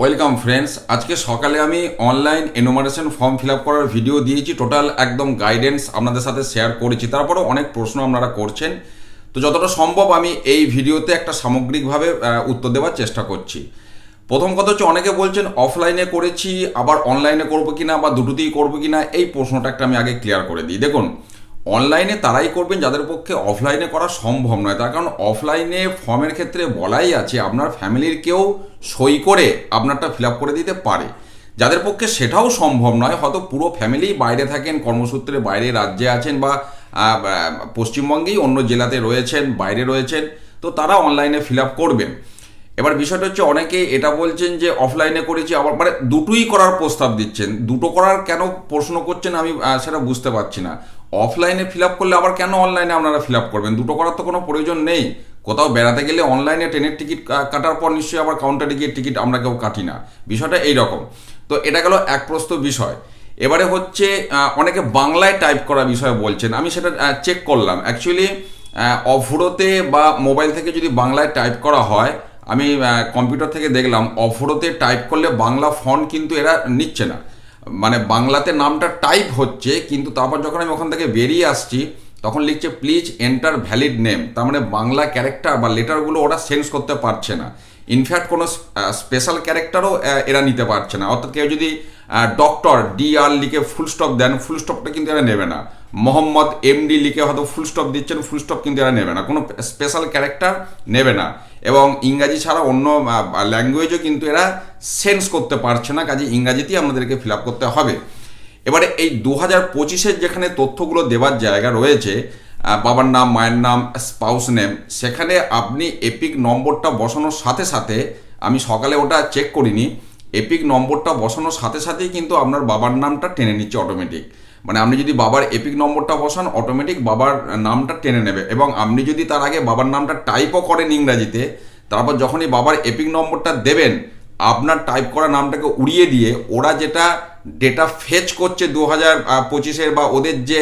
Welcome friends আজকে সকালে আমি অনলাইন এনোমারেশন ফর্ম ফিল করার ভিডিও দিয়েছি। টোটাল একদম গাইডেন্স আপনাদের সাথে শেয়ার করেছি। তারপরেও অনেক প্রশ্ন আপনারা করছেন। তো যতটা সম্ভব আমি এই ভিডিওতে একটা সামগ্রিকভাবে উত্তর দেওয়ার চেষ্টা করছি। প্রথম কথা হচ্ছে, অনেকে বলছেন অফলাইনে করেছি, আবার অনলাইনে করব কিনা বা দুটোতেই করব কিনা, এই প্রশ্নটা একটা আমি আগে ক্লিয়ার করে দিই। দেখুন অনলাইনে তারাই করবেন যাদের পক্ষে অফলাইনে করা সম্ভব নয়। তার কারণ অফলাইনে ফর্মের ক্ষেত্রে বলাই আছে, আপনার ফ্যামিলির কেউ সই করে আপনারটা ফিল করে দিতে পারে। যাদের পক্ষে সেটাও সম্ভব নয়, হয়তো পুরো ফ্যামিলি বাইরে থাকেন, কর্মসূত্রে বাইরে রাজ্যে আছেন বা পশ্চিমবঙ্গেই অন্য জেলাতে রয়েছেন, বাইরে রয়েছেন, তো তারা অনলাইনে ফিল করবেন। এবার বিষয়টা হচ্ছে অনেকে এটা বলছেন যে অফলাইনে করেছি, আবার মানে দুটোই করার প্রস্তাব দিচ্ছেন। দুটো করার কেন প্রশ্ন করছেন আমি সেটা বুঝতে পারছি না। অফলাইনে ফিল আপ করলে আবার কেন অনলাইনে আপনারা ফিল আপ করবেন? দুটো করার তো কোনো প্রয়োজন নেই। কোথাও বেড়াতে গেলে অনলাইনে ট্রেনের টিকিট কাটার পর নিশ্চয়ই আবার কাউন্টার টিকিট টিকিট আমরা কেউ কাটি না। বিষয়টা এই রকম। তো এটা গেল এক প্রস্ত বিষয়। এবারে হচ্ছে অনেকে বাংলায় টাইপ করা বিষয় বলছেন। আমি সেটা চেক করলাম। অ্যাকচুয়ালি অফরোতে বা মোবাইল থেকে যদি বাংলায় টাইপ করা হয়, আমি কম্পিউটার থেকে দেখলাম, অফরোতে টাইপ করলে বাংলা ফন্ট কিন্তু এরা নিচ্ছে না। মানে বাংলাতে নামটা টাইপ হচ্ছে, কিন্তু তারপর যখন আমি ওখান থেকে বেরিয়ে আসছি, তখন লিখছে প্লিজ এন্টার ভ্যালিড নেম তার মানে বাংলা ক্যারেক্টার বা লেটারগুলো ওরা সেন্স করতে পারছে না। ইনফ্যাক্ট কোনো স্পেশাল ক্যারেক্টারও এরা নিতে পারছে না। অর্থাৎ কেউ যদি ডক্টর ডি আর লিখে ফুল স্টপ দেন ফুল স্টপটা কিন্তু এরা নেবে না। মোহাম্মদ এমডি লিখে হয়তো ফুল স্টপ দিচ্ছেন ফুল স্টপ কিন্তু এরা নেবে না। কোনো স্পেশাল ক্যারেক্টার নেবে না। এবং ইংরাজি ছাড়া অন্য ল্যাঙ্গুয়েজও কিন্তু এরা সেন্স করতে পারছে না। কাজে ইংরাজিতেই আমাদেরকে ফিল করতে হবে। এবারে এই দু হাজার পঁচিশের যেখানে তথ্যগুলো দেওয়ার জায়গা রয়েছে বাবার নাম, মায়ের নাম স্পাউস নেম সেখানে আপনি এপিক নম্বরটা বসানোর সাথে সাথে, আমি সকালে ওটা চেক করিনি এপিক নম্বরটা বসানোর সাথে সাথেই কিন্তু আপনার বাবার নামটা টেনে নিচ্ছে অটোমেটিক মানে আপনি যদি বাবার এপিক নম্বরটা বসান অটোমেটিক বাবার নামটা টেনে নেবে। এবং আপনি যদি তার আগে বাবার নামটা টাইপও করেন ইংরাজিতে, তারপর যখনই বাবার এপিক নম্বরটা দেবেন, আপনার টাইপ করা নামটাকে উড়িয়ে দিয়ে, ওরা যেটা ডেটা ফেচ করছে দু হাজার পঁচিশের বা ওদের যে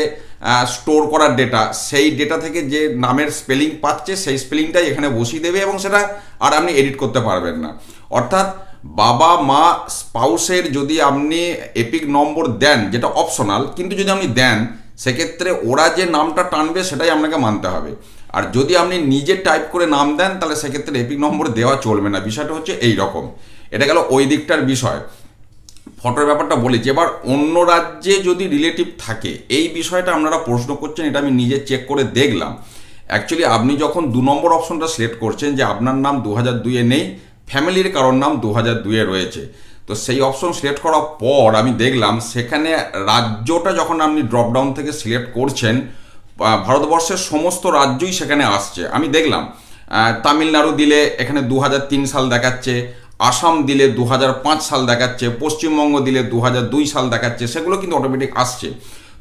স্টোর করার ডেটা সেই ডেটা থেকে যে নামের স্পেলিং পাচ্ছে, সেই স্পেলিংটাই এখানে বসিয়ে দেবে এবং সেটা আর আপনি এডিট করতে পারবেন না। অর্থাৎ বাবা, মা, স্পাউসের যদি আপনি এপিক নম্বর দেন, যেটা অপশনাল কিন্তু যদি আপনি দেন, সেক্ষেত্রে ওরা যে নামটা টানবে, সেটাই আপনাকে মানতে হবে। আর যদি আপনি নিজে টাইপ করে নাম দেন, তাহলে সেক্ষেত্রে এপিক নম্বর দেওয়া চলবে না। বিষয়টা হচ্ছে এই রকম এটা গেল ওই দিকটার বিষয়। ফটোর ব্যাপারটা বলেছি। এবার অন্য রাজ্যে যদি রিলেটিভ থাকে, এই বিষয়টা আপনারা প্রশ্ন করছেন, এটা আমি নিজে চেক করে দেখলাম। অ্যাকচুয়ালি আপনি যখন দু নম্বর অপশনটা সিলেক্ট করছেন যে আপনার নাম দু হাজার দুইয়ে নেই ফ্যামিলির কারোর নাম দু হাজার দুইয়ে রয়েছে। তো সেই অপশন সিলেক্ট করার পর আমি দেখলাম, সেখানে রাজ্যটা যখন আপনি ড্রপডাউন থেকে সিলেক্ট করছেন ভারতবর্ষের সমস্ত রাজ্যই সেখানে আসছে। আমি দেখলাম তামিলনাড়ু দিলে এখানে দু হাজার তিন সাল দেখাচ্ছে আসাম দিলে দু হাজার পাঁচ সাল দেখাচ্ছে, পশ্চিমবঙ্গ দিলে দু হাজার দুই সাল দেখাচ্ছে, সেগুলো কিন্তু অটোমেটিক আসছে।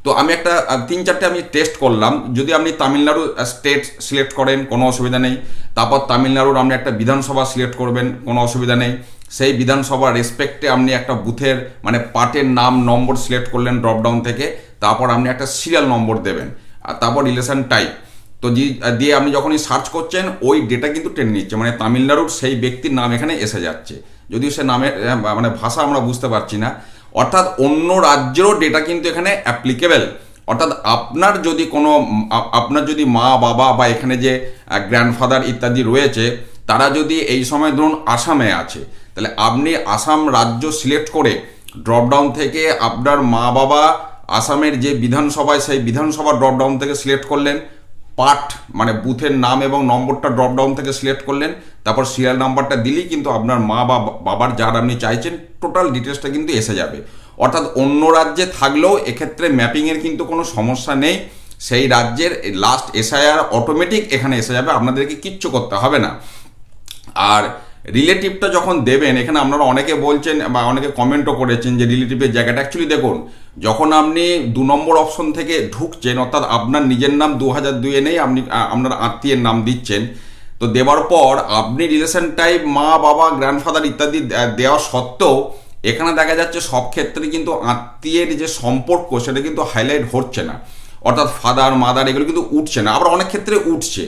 তো আমি একটা তিন চারটে আমি টেস্ট করলাম। যদি আপনি তামিলনাড়ু স্টেট সিলেক্ট করেন, কোনো অসুবিধা নেই। তারপর তামিলনাড়ুর আপনি একটা বিধানসভা সিলেক্ট করবেন, কোনো অসুবিধা নেই। সেই বিধানসভা রেসপেক্টে আপনি একটা বুথের মানে পার্টের নাম, নম্বর সিলেক্ট করলেন ড্রপডাউন থেকে। তারপর আপনি একটা সিরিয়াল নম্বর দেবেন। আর তারপর রিলেশন টাইপ তো দিয়ে আপনি যখনই সার্চ করছেন, ওই ডেটা কিন্তু টেনে নিচ্ছে। মানে তামিলনাড়ুর সেই ব্যক্তির নাম এখানে এসে যাচ্ছে। যদিও সে নামের মানে ভাষা আমরা বুঝতে পারছি না। অর্থাৎ অন্য রাজ্যেরও ডেটা কিন্তু এখানে অ্যাপ্লিকেবেল অর্থাৎ আপনার যদি কোনো আপনার যদি মা, বাবা বা এখানে যে গ্র্যান্ডফাদার ইত্যাদি রয়েছে, তারা যদি এই সময় ধরুন আসামে আছে, তাহলে আপনি আসাম রাজ্য সিলেক্ট করে ড্রপডাউন থেকে আপনার মা, বাবা আসামের যে বিধানসভায়, সেই বিধানসভা ড্রপডাউন থেকে সিলেক্ট করলেন। পার্ট মানে বুথের নাম এবং নম্বরটা ড্রপডাউন থেকে সিলেক্ট করলেন, তারপর সিরিয়াল নাম্বারটা দিলেই কিন্তু আপনার মা বা বাবার যার আপনি চাইছেন টোটাল ডিটেলসটা কিন্তু এসে যাবে। অর্থাৎ অন্য রাজ্যে থাকলেও এক্ষেত্রে ম্যাপিংয়ের কিন্তু কোনো সমস্যা নেই, সেই রাজ্যের লাস্ট এসআইআর অটোমেটিক এখানে এসে যাবে, আপনাদেরকে কিচ্ছু করতে হবে না। আর রিলেটিভটা যখন দেবেন, এখানে আপনারা অনেকে বলছেন বা অনেকে কমেন্টও করেছেন যে রিলেটিভের জায়গাটা। অ্যাকচুয়ালি দেখুন, যখন আপনি দু নম্বর অপশন থেকে ঢুকছেন, অর্থাৎ আপনার নিজের নাম দু হাজার দুইয়ে নেই, আপনি আপনার আত্মীয়ের নাম দিচ্ছেন, তো দেওয়ার পর আপনি রিলেশন টাইপ মা, বাবা গ্র্যান্ডফাদার ইত্যাদি দেওয়া সত্ত্বেও এখানে দেখা যাচ্ছে সব ক্ষেত্রে কিন্তু আত্মীয়ের যে সম্পর্ক, সেটা কিন্তু হাইলাইট হচ্ছে না। অর্থাৎ ফাদার মাদার এগুলো কিন্তু উঠছে না। আবার অনেক ক্ষেত্রে উঠছে।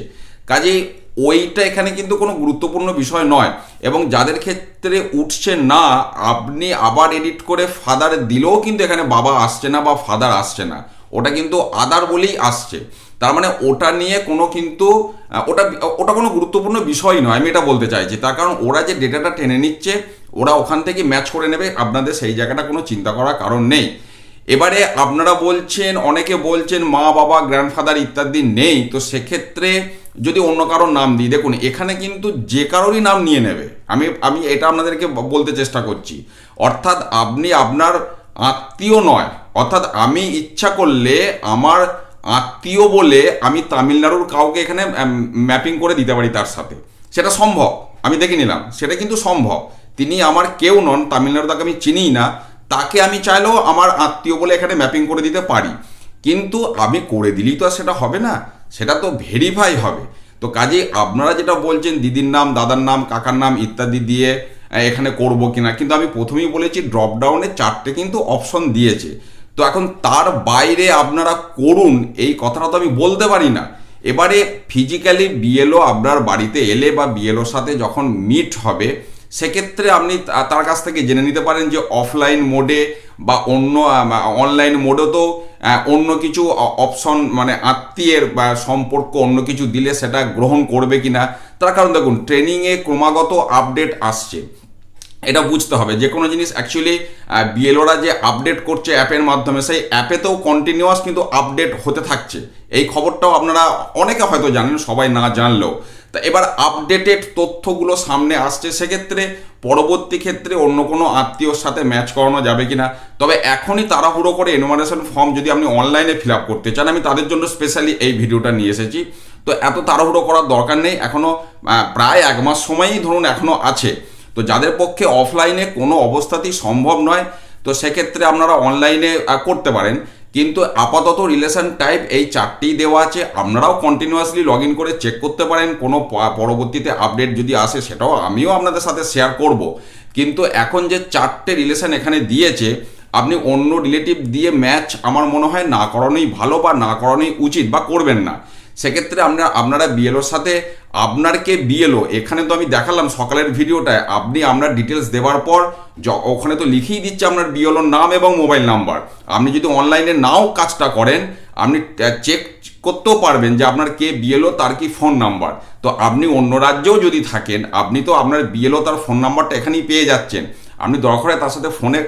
কাজেই ওইটা এখানে কিন্তু কোনো গুরুত্বপূর্ণ বিষয় নয়। এবং যাদের ক্ষেত্রে উঠছে না, আপনি আবার এডিট করে ফাদার দিলেও কিন্তু এখানে বাবা আসছে না বা ফাদার আসছে না। ওটা কিন্তু আদার বলেই আসছে। তার মানে ওটা নিয়ে কোনো কিন্তু ওটা ওটা কোনো গুরুত্বপূর্ণ বিষয় নয়। আমি এটা বলতে চাইছি। তার কারণ ওরা যে ডেটাটা টেনে নিচ্ছে, ওরা ওখান থেকে ম্যাচ করে নেবে। আপনাদের সেই জায়গাটা কোনো চিন্তা করার কারণ নেই। এবারে আপনারা বলছেন, অনেকে বলছেন মা বাবা গ্র্যান্ডফাদার ইত্যাদি নেই। তো সেক্ষেত্রে যদি অন্য কারোর নাম দিই, দেখুন, এখানে কিন্তু যে কারোরই নাম নিয়ে নেবে। আমি আমি এটা আপনাদেরকে বলতে চেষ্টা করছি। অর্থাৎ আপনি আপনার আত্মীয় নয়, অর্থাৎ আমি ইচ্ছা করলে আমার আত্মীয় বলে আমি তামিলনাড়ুর কাউকে এখানে ম্যাপিং করে দিতে পারি তার সাথে। সেটা সম্ভব, আমি দেখে নিলাম, সেটা কিন্তু সম্ভব। তিনি আমার কেউ নন, তামিলনাড়ু তাকে আমি চিনিই না, তাকে আমি চাইলেও আমার আত্মীয় বলে এখানে ম্যাপিং করে দিতে পারি। কিন্তু আমি করে দিলেই তো আর সেটা হবে না। সেটা তো ভেরিফাই হবে। তো কাজে আপনারা যেটা বলছেন, দিদির নাম, দাদার নাম, কাকার নাম ইত্যাদি দিয়ে এখানে করব কিনা, কিন্তু আমি প্রথমেই বলেছি ড্রপডাউনে চারটে কিন্তু অপশন দিয়েছে। তো এখন তার বাইরে আপনারা করুন, এই কথাটা তো আমি বলতে পারি না। এবারে ফিজিক্যালি বিএলও আপনার বাড়িতে এলে বা বিএলওর সাথে যখন মিট হবে, সেক্ষেত্রে আপনি তার কাছ থেকে জেনে নিতে পারেন যে অফলাইন মোডে বা অন্য অনলাইন মোডেও তো অন্য কিছু অপশন মানে আত্মীয়ের বা সম্পর্ক অন্য কিছু দিলে সেটা গ্রহণ করবে কিনা, তার কারণ দেখুন ট্রেনিংয়ে ক্রমাগত আপডেট আসছে। এটা বুঝতে হবে। যে কোনো জিনিস অ্যাকচুয়ালি বিএলওরা যে আপডেট করছে অ্যাপের মাধ্যমে, সেই অ্যাপেতেও কন্টিনিউয়াস কিন্তু আপডেট হতে থাকছে। এই খবরটাও আপনারা অনেকে হয়তো জানেন, সবাই না জানলেও। তা এবার আপডেটেড তথ্যগুলো সামনে আসছে। সেক্ষেত্রে পরবর্তী ক্ষেত্রে অন্য কোনো আত্মীয়র সাথে ম্যাচ করানো যাবে কিনা? তবে এখনই তাড়াহুড়ো করে এনুমারেশন ফর্ম যদি আপনি অনলাইনে ফিল আপ করতে চান, আমি তাদের জন্য স্পেশালি এই ভিডিওটা নিয়ে এসেছি। তো এত তাড়াহুড়ো করার দরকার নেই এখনও প্রায় এক মাস সময়ই ধরুন এখনও আছে। তো যাদের পক্ষে অফলাইনে কোনো অবস্থাতেই সম্ভব নয়, তো সেক্ষেত্রে আপনারা অনলাইনে করতে পারেন। কিন্তু আপাতত রিলেশন টাইপ এই চারটেই দেওয়া আছে। আপনারাও কন্টিনিউয়াসলি লগ ইন করে চেক করতে পারেন। কোনো পরবর্তীতে আপডেট যদি আসে, সেটাও আমিও আপনাদের সাথে শেয়ার করব। কিন্তু এখন যে চারটে রিলেশন এখানে দিয়েছে, আপনি অন্য রিলেটিভ দিয়ে ম্যাচ আমার মনে হয় না করানোই ভালো বা না করানোই উচিত বা করবেন না। সেক্ষেত্রে আমরা, আপনারা বিএলওর সাথে আপনার কে বিএলও এখানে তো আমি দেখালাম সকালের ভিডিওটায়, আপনি আপনার ডিটেলস দেওয়ার পর ওখানে তো লিখেই দিচ্ছে আপনার বিএলওর নাম এবং মোবাইল নাম্বার আপনি যদি অনলাইনে নাও কাজটা করেন, আপনি চেক করতেও পারবেন যে আপনার কে বিএলও তার কি ফোন নাম্বার তো আপনি অন্য রাজ্যেও যদি থাকেন, আপনি তো আপনার বিএলও তার ফোন নাম্বারটা এখানেই পেয়ে যাচ্ছেন। আপনি দরকার তার সাথে ফোনে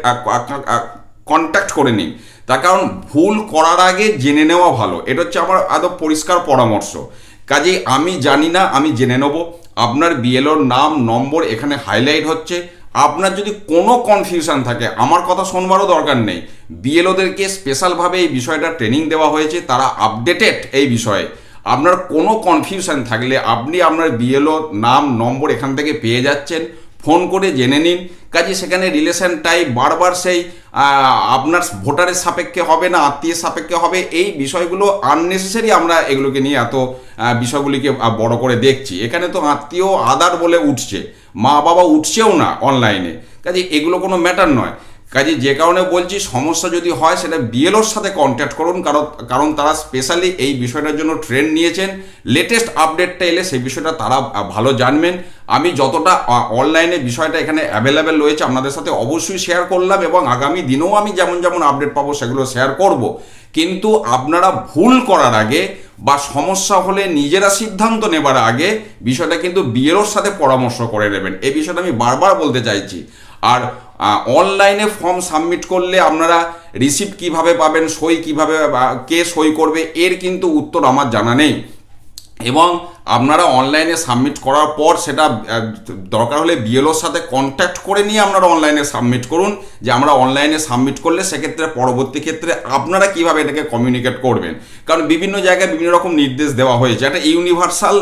কন্ট্যাক্ট করে নিন। তার কারণ ভুল করার আগে জেনে নেওয়া ভালো। এটা হচ্ছে আমার আদৌ পরিষ্কার পরামর্শ। কাজেই আমি জানি না, আমি জেনে নেব। আপনার বিএলওর নাম, নম্বর এখানে হাইলাইট হচ্ছে। আপনার যদি কোনো কনফিউশন থাকে, আমার কথা শোনবারও দরকার নেই। বিএলওদেরকে স্পেশালভাবে এই বিষয়টা ট্রেনিং দেওয়া হয়েছে, তারা আপডেটেড এই বিষয়ে। আপনার কোনো কনফিউশন থাকলে আপনি আপনার বিএলও নাম, নম্বর এখান থেকে পেয়ে যাচ্ছেন। ফোন করে জেনে নিন। কাজে সেখানে রিলেশন টাইপ বারবার সেই আপনার ভোটারের সাপেক্ষে হবে না, আত্মীয়ের সাপেক্ষে হবে। এই বিষয়গুলো আননেসেসারি আমরা এগুলোকে নিয়ে এত বিষয়গুলিকে বড় করে দেখছি। এখানে তো আত্মীয় আদার বলে উঠছে। মা বাবা উঠছেও না অনলাইনে কাজে এগুলো কোনো ম্যাটার নয়। কাজে যে কারণে বলছি, সমস্যা যদি হয়, সেটা বিএলওর সাথে কন্ট্যাক্ট করুন, কারণ কারণ তারা স্পেশালি এই বিষয়টার জন্য ট্রেন নিয়েছেন। লেটেস্ট আপডেটটা এলে সেই বিষয়টা তারা ভালো জানবেন। আমি যতটা অনলাইনে বিষয়টা এখানে অ্যাভেলেবেল রয়েছে, আপনাদের সাথে অবশ্যই শেয়ার করলাম এবং আগামী দিনেও আমি যেমন যেমন আপডেট পাবো, সেগুলো শেয়ার করব। কিন্তু আপনারা ভুল করার আগে বা সমস্যা হলে নিজেরা সিদ্ধান্ত নেবার আগে বিষয়টা কিন্তু বিএলওর সাথে পরামর্শ করে নেবেন। এই বিষয়টা আমি বারবার বলতে চাইছি। আর অনলাইনে ফর্ম সাবমিট করলে আপনারা রিসিপ্ট কীভাবে পাবেন, সই কীভাবে কে সই করবে, এর কিন্তু উত্তর আমার জানা নেই। এবং আপনারা অনলাইনে সাবমিট করার পর সেটা দরকার হলে বিএলওর সাথে কন্ট্যাক্ট করে নিয়ে আপনারা অনলাইনে সাবমিট করুন, যে আমরা অনলাইনে সাবমিট করলে সেক্ষেত্রে পরবর্তী ক্ষেত্রে আপনারা কীভাবে এটাকে কমিউনিকেট করবেন। কারণ বিভিন্ন জায়গায় বিভিন্ন রকম নির্দেশ দেওয়া হয়েছে। একটা ইউনিভার্সাল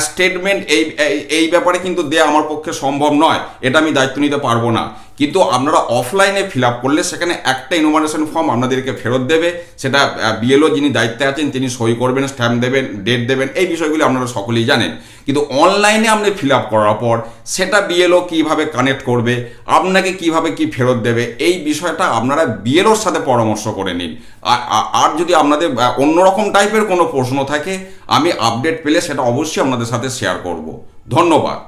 স্টেটমেন্ট এই, এই- ব্যাপারে কিন্তু দেওয়া আমার পক্ষে সম্ভব নয়। এটা আমি দায়িত্ব নিতে পারব না। কিন্তু আপনারা অফলাইনে ফিল আপ করলে সেখানে একটা ইনোমারেশন ফর্ম আপনাদেরকে ফেরত দেবে। সেটা বিএলও যিনি দায়িত্বে আছেন তিনি সই করবেন স্ট্যাম্প দেবেন ডেট দেবেন, এই বিষয়গুলি আপনারা সকলেই জানেন। কিন্তু অনলাইনে আপনি ফিল আপ করার পর সেটা বিএলও কীভাবে কানেক্ট করবে, আপনাকে কীভাবে কি ফেরত দেবে, এই বিষয়টা আপনারা বিএলওর সাথে পরামর্শ করে নিন। আর- যদি আপনাদের অন্যরকম টাইপের কোনো প্রশ্ন থাকে আমি আপডেট পেলে সেটা অবশ্যই আপনাদের সাথে শেয়ার করব। ধন্যবাদ।